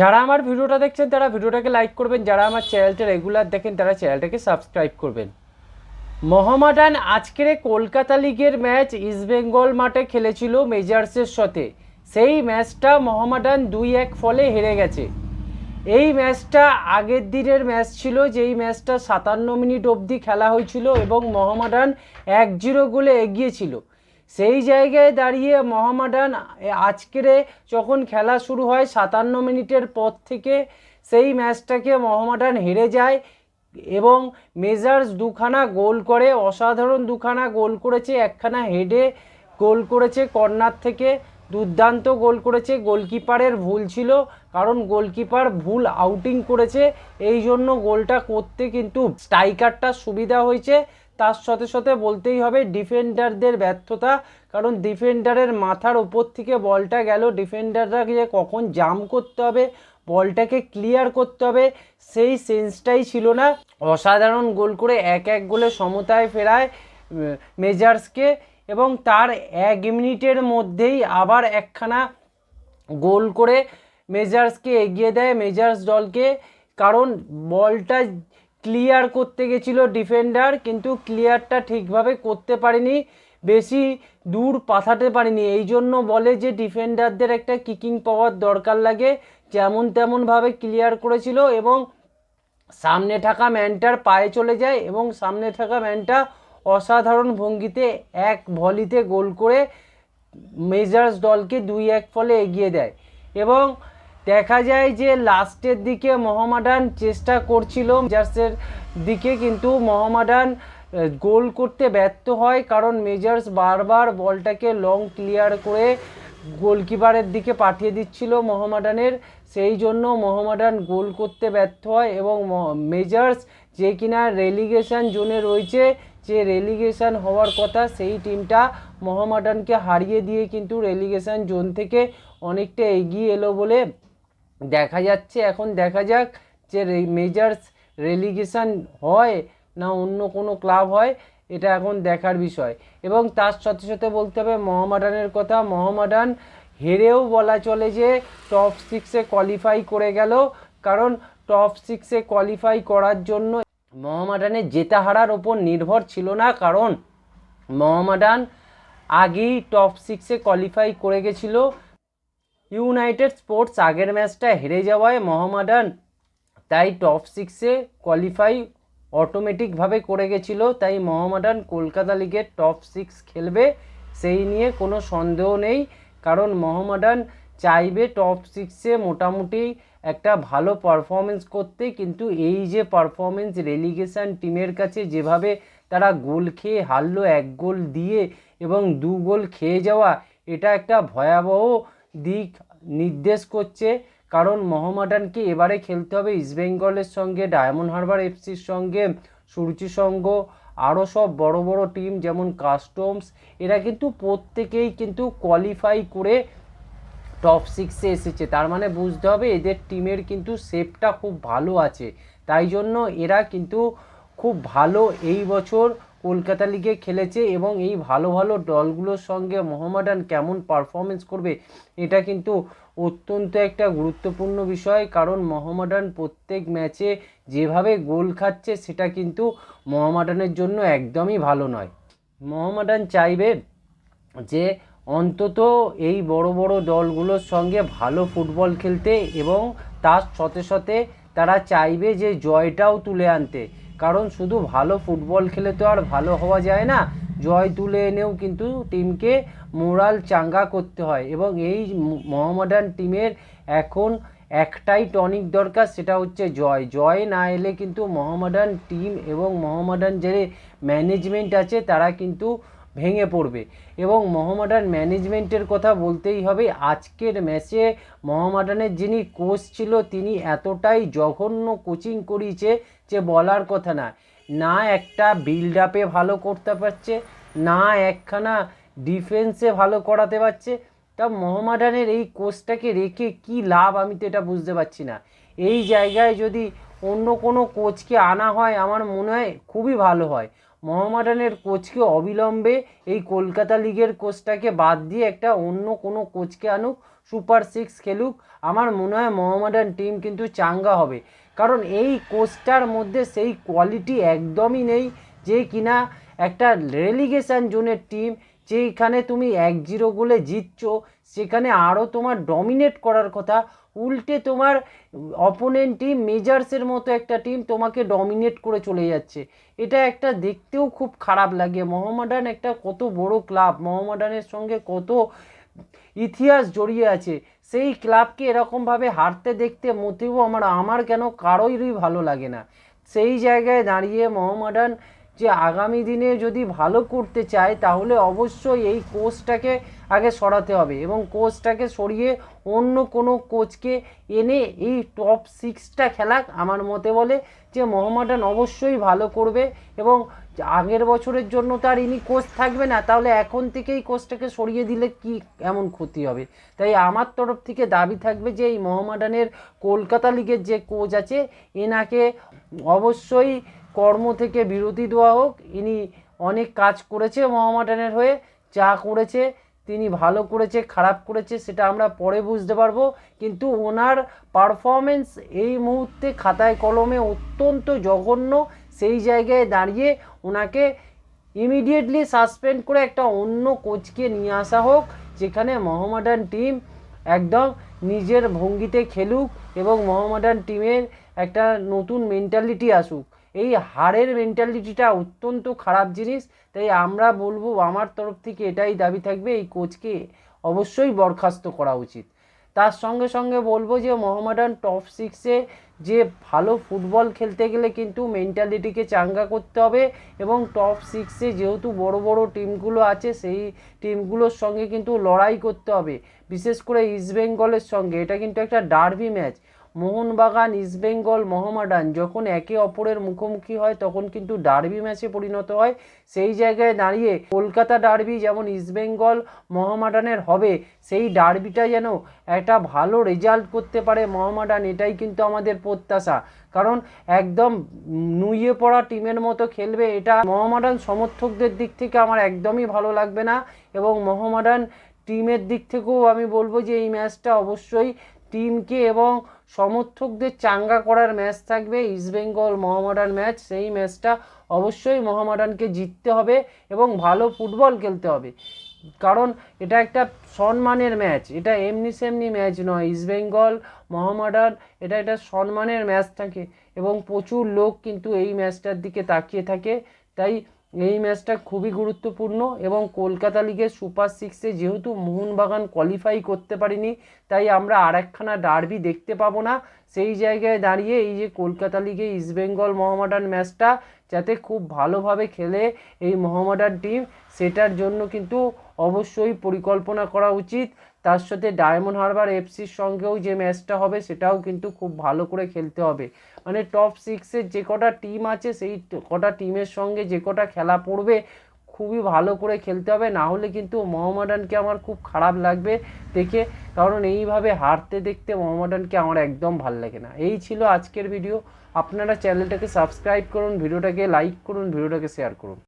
যারা আমার ভিডিওটা দেখছেন, তারা ভিডিওটাকে লাইক করবেন। যারা আমার চ্যানেলটা রেগুলার দেখেন, তারা চ্যানেলটাকে সাবস্ক্রাইব করবেন। মোহামেডান আজকের কলকাতা লিগের ম্যাচ ইস্টবেঙ্গল মাঠে খেলেছিল মেজার্সের সাথে। সেই ম্যাচটা মোহামেডান দুই এক ফলে হেরে গেছে। এই ম্যাচটা আগের দিনের ম্যাচ ছিল, যেই ম্যাচটা সাতান্ন মিনিট অবধি খেলা হয়েছিল এবং মোহামেডান এক জিরো গোলে এগিয়েছিল। সেই জায়গায় দাঁড়িয়ে মোহামেডান আজকের যখন খেলা শুরু হয় সাতান্ন মিনিটের পর থেকে সেই ম্যাচটাকে মোহামেডান হেরে যায় এবং মেজার্স দুখানা গোল করে, অসাধারণ দুখানা গোল করেছে, একখানা হেডে গোল করেছে কর্নার থেকে, দুর্দান্ত গোল করেছে, গোলকিপারের ভুল ছিল কারণ গোলকিপার ভুল আউটিং করেছে এই জন্য গোলটা করতে কিন্তু স্ট্রাইকারটা সুবিধা হয়েছে। তার সাথে সাথে বলতেই হবে ডিফেন্ডারদের ব্যর্থতা, কারণ ডিফেন্ডারের মাথার উপর থেকে বলটা গেল। ডিফেন্ডাররা যে কখন জাম করতে হবে, বলটাকে ক্লিয়ার করতে হবে, সেই সেন্সটাই ছিল না। অসাধারণ গোল করে এক এক গোলে সমতায় ফেরায় মেজার্সকে এবং তার এক মিনিটের মধ্যেই আবার একখানা গোল করে মেজার্সকে এগিয়ে দেয়। মেজার্স দলকে, কারণ বলটা ক্লিয়ার করতে গেছিল ডিফেন্ডার কিন্তু ক্লিয়ারটা ঠিকভাবে করতে পারেনি, বেশি দূর পাঠাতে পারেনি। এই জন্য বলে যে ডিফেন্ডারদের একটা কিকিং পাওয়ার দরকার লাগে, যেমন তেমনভাবে ক্লিয়ার করেছিল এবং সামনে থাকা ম্যানটার পায়ে চলে যায় এবং সামনে থাকা ম্যানটা অসাধারণ ভঙ্গিতে এক ভলিতে গোল করে মেজার্স দলকে দুই এক ফলে এগিয়ে দেয়। এবং দেখা যায় যে লাস্টের দিকে মোহামেডান চেষ্টা করছিল মেজার্সের দিকে, কিন্তু মোহামেডান গোল করতে ব্যর্থ হয় কারণ মেজার্স বারবার বলটাকে লং ক্লিয়ার করে গোলকিপারের দিকে পাঠিয়ে দিচ্ছিল মোহামেডানের। সেই জন্য মোহামেডান গোল করতে ব্যর্থ হয় এবং মেজার্স যে কিনা রেলিগেশন জোনে রয়েছে, যে রেলিগেশন হওয়ার কথা সেই টিমটা মোহামেডানকে হারিয়ে দিয়ে কিন্তু রেলিগেশন জোন থেকে অনেকটা এগিয়ে এলো বলে দেখা যাচ্ছে, এখন দেখা যাক যে মেজার্স রেলিগেশন হয় না অন্য কোনো ক্লাব হয়, এটা এখন দেখার বিষয়। এবং তার সাথে সাথে বলতে হবে, মহামাডানের কথা, মহামাডান হেরেও বলা চলে যে টপ সিক্সে কোয়ালিফাই করে গেল। কারণ টপ সিক্সে কোয়ালিফাই করার জন্য মহামাডানের জেতা হারার ওপর নির্ভর ছিল না। কারণ মহামাডান আগেই টপ সিক্সে কোয়ালিফাই করে গেছিল। ইউনাইটেড স্পোর্টস আগের ম্যাচটা হেরে যাওয়ায় মোহামেডান তাই টপ সিক্সে কোয়ালিফাই অটোমেটিকভাবে করে গেছিল, তাই মোহামেডান কলকাতা লিগের টপ সিক্স খেলবে সেই নিয়ে কোনো সন্দেহ নেই, কারণ মোহামেডান চাইবে টপ সিক্সে মোটামুটি একটা ভালো পারফরমেন্স করতে, কিন্তু এই যে পারফরমেন্স রেলিগেশন টিমের কাছে যেভাবে তারা গোল খেয়ে হারলো, এক গোল দিয়ে এবং দু গোল খেয়ে যাওয়া, এটা একটা ভয়াবহ দিক নির্দেশ করছে। কারণ মোহামেডানকে এবারে খেলতে হবে ইস্টবেঙ্গলের সঙ্গে, ডায়মন্ড হারবার এফসির সঙ্গে সূর্যি সংঘ আরও সব বড় বড় টিম যেমন কাস্টমস, এরা কিন্তু প্রত্যেকেই কিন্তু কোয়ালিফাই করে টপ সিক্সে এসেছে। তার মানে বুঝতে হবে এদের টিমের কিন্তু শেপটা খুব ভালো আছে। তাই জন্য এরা কিন্তু খুব ভালো এই বছর কলকাতা লিগে খেলেছে এবং এই ভালো ভালো দলগুলোর সঙ্গে মোহামেডান কেমন পারফরমেন্স করবে, এটা কিন্তু অত্যন্ত একটা গুরুত্বপূর্ণ বিষয়। কারণ মোহামেডান প্রত্যেক ম্যাচে যেভাবে গোল খাচ্ছে, সেটা কিন্তু মোহামেডানের জন্য একদমই ভালো নয়। মোহামেডান চাইবে যে অন্তত এই বড় বড় দলগুলোর সঙ্গে ভালো ফুটবল খেলতে এবং তার সাথে সাথে তারা চাইবে যে জয়টাও তুলে আনতে। কারণ শুধু ভালো ফুটবল খেলে তো আর ভালো হওয়া যায় না। জয় তুলে এনেও কিন্তু টিমকে মোরাল চাঙ্গা করতে হয় এবং এই মোহামেডান টিমের এখন একটাই টনিক দরকার, সেটা হচ্ছে জয়। জয় না এলে কিন্তু মোহামেডান টিম এবং মোহামেডান যে ম্যানেজমেন্ট আছে, তারা কিন্তু ভেঙে পড়বে। এবং মোহামেডান ম্যানেজমেন্টের কথা বলতেই হবে, আজকের ম্যাচে মোহামেডানের যিনি কোচ ছিল, তিনি এতটাই জঘন্য কোচিং করিয়েছে যে বলার কথা না না একটা বিল্ড আপে ভালো করতে পারছে, না একখানা ডিফেন্সে ভালো করাতে পারছে। তা মোহামেডানের এই কোচটাকে রেখে কি লাভ আমি তো এটা বুঝতে পারছি না। এই জায়গায় যদি অন্য কোনো কোচকে আনা হয় আমার মনে হয় খুবই ভালো হয়। মোহামেডানের কোচকে অবিলম্বে এই কলকাতা লিগের কোচটাকে বাদ দিয়ে একটা অন্য কোনো কোচকে আনুক, সুপার সিক্স খেলুক, আমার মনে হয় মোহামেডান টিম কিন্তু চাঙ্গা হবে। কারণ এই কোচটার মধ্যে সেই কোয়ালিটি একদমই নেই যে কিনা একটা রেলিগেশন জোনের টিম যেখানে তুমি এক জিরো গোলে জিতছো, সেখানে আরও তোমার ডমিনেট করার কথা উল্টে তোমার অপোনেন্ট টিম মেজার্সের মতো একটা টিম তোমাকে ডমিনেট করে চলে যাচ্ছে। এটা একটা দেখতেও খুব খারাপ লাগে। মোহামেডান একটা কত বড় ক্লাব মোহামেডানের সঙ্গে কত ইতিহাস জড়িয়ে আছে। সেই ক্লাবকে এরকমভাবে হারতে দেখতে মোটেও আমার আমার কেন কারোরই ভালো লাগে না। সেই জায়গায় দাঁড়িয়ে মোহামেডান যে আগামী দিনে যদি ভালো করতে চায়, তাহলে অবশ্যই এই কোচটাকে আগে সরাতে হবে এবং কোচটাকে সরিয়ে অন্য কোনো কোচকে এনে এই টপ সিক্সটা খেলাক আমার মতে বলে যে মোহামেডান অবশ্যই ভালো করবে এবং আগের বছরের জন্য তার ইনি কোচ থাকবে না, তাহলে এখন থেকেই কোচটাকে সরিয়ে দিলে কি এমন ক্ষতি হবে? তাই আমার তরফ থেকে দাবি থাকবে যে এই মোহামেডানের কলকাতা লিগের যে কোচ আছে, এনাকে অবশ্যই কর্ম থেকে বিরতি দেওয়া হোক, ইনি অনেক কাজ করেছে মোহামেডানের হয়ে যা করেছে, তিনি ভালো করেছে, খারাপ করেছে, সেটা আমরা পরে বুঝতে পারব। কিন্তু ওনার পারফরমেন্স এই মুহূর্তে খাতায় কলমে অত্যন্ত জঘন্য, সেই জায়গায় দাঁড়িয়ে ওনাকে ইমিডিয়েটলি সাসপেন্ড করে একটা অন্য কোচকে নিয়ে আসা হোক, যেখানে মোহামেডান টিম একদম নিজের ভঙ্গিতে খেলুক এবং মোহামেডান টিমের একটা নতুন মেন্টালিটি আসুক। এই হারের মেন্টালিটিটা অত্যন্ত খারাপ জিনিস, তাই আমরা বলব আমার তরফ থেকে এটাই দাবি থাকবে, এই কোচকে অবশ্যই বরখাস্ত করা উচিত। তার সঙ্গে সঙ্গে বলব যে মোহামেডান টপ সিক্সে যে ভালো ফুটবল খেলতে গেলে কিন্তু মেন্টালিটিকে চাঙ্গা করতে হবে এবং টপ সিক্সে যেহেতু বড় বড় টিমগুলো আছে, সেই টিমগুলোর সঙ্গে কিন্তু লড়াই করতে হবে। বিশেষ করে ইস্টবেঙ্গলের সঙ্গে, এটা কিন্তু একটা ডার্বি ম্যাচ মোহনবাগান ইস্টবেঙ্গল মোহামেডান, যখন একে অপরের মুখোমুখি হয়, তখন কিন্তু ডার্বি ম্যাচে পরিণত হয়। সেই জায়গায় দাঁড়িয়ে কলকাতা ডার্বি যেমন ইস্টবেঙ্গল মোহামেডানের হবে, সেই ডার্বিটা যেন একটা ভালো রেজাল্ট করতে পারে মোহামেডান, এটাই কিন্তু আমাদের প্রত্যাশা। কারণ একদম নুইয়ে পড়া টিমের মতো খেলবে, এটা মোহামেডান সমর্থকদের দিক থেকে আমার একদমই ভালো লাগবে না। এবং মোহামেডান টিমের দিক থেকেও আমি বলব যে এই ম্যাচটা অবশ্যই টিমকে এবং সমর্থকদের চাঙ্গা করার ম্যাচ থাকবে। ইস্টবেঙ্গল মোহামেডান ম্যাচ, সেই ম্যাচটা অবশ্যই মোহামেডানকে জিততে হবে এবং ভালো ফুটবল খেলতে হবে। কারণ এটা একটা সম্মানের ম্যাচ, এটা এমনি সেমনি ম্যাচ নয়। ইস্টবেঙ্গল মোহামেডান, এটা একটা সম্মানের ম্যাচ থাকে এবং প্রচুর লোক কিন্তু এই ম্যাচটার দিকে তাকিয়ে থাকে। তাই এই ম্যাচটা খুবই গুরুত্বপূর্ণ এবং কলকাতা লিগের সুপার সিক্সে যেহেতু মোহনবাগান কোয়ালিফাই করতে পারিনি, তাই আমরা আর একখানা ডার্বি দেখতে পাবো না। সেই জায়গায় দাঁড়িয়ে এই যে কলকাতা লিগে ইস্টবেঙ্গল মোহামেডান ম্যাচটা যাতে খুব ভালোভাবে খেলে এই মোহামেডান টিম সেটার জন্য কিন্তু অবশ্যই পরিকল্পনা করা উচিত। তার সাথে ডায়মন্ড হারবার এফসির সঙ্গেও যে ম্যাচটা হবে, সেটাও কিন্তু খুব ভালো করে খেলতে হবে। মানে টপ সিক্সের যে কটা টিম আছে, সেই কটা টিমের সঙ্গে যে কটা খেলা পড়বে, খুবই ভালো করে খেলতে হবে। না হলে কিন্তু মোহামেডানকে আমার খুব খারাপ লাগবে দেখে। কারণ এইভাবে হারতে দেখতে মোহামেডানকে আমার একদম ভালো লাগে না। এই ছিল আজকের ভিডিও আপনারা চ্যানেলটাকে সাবস্ক্রাইব করুন ভিডিওটাকে লাইক করুন ভিডিওটাকে শেয়ার করুন।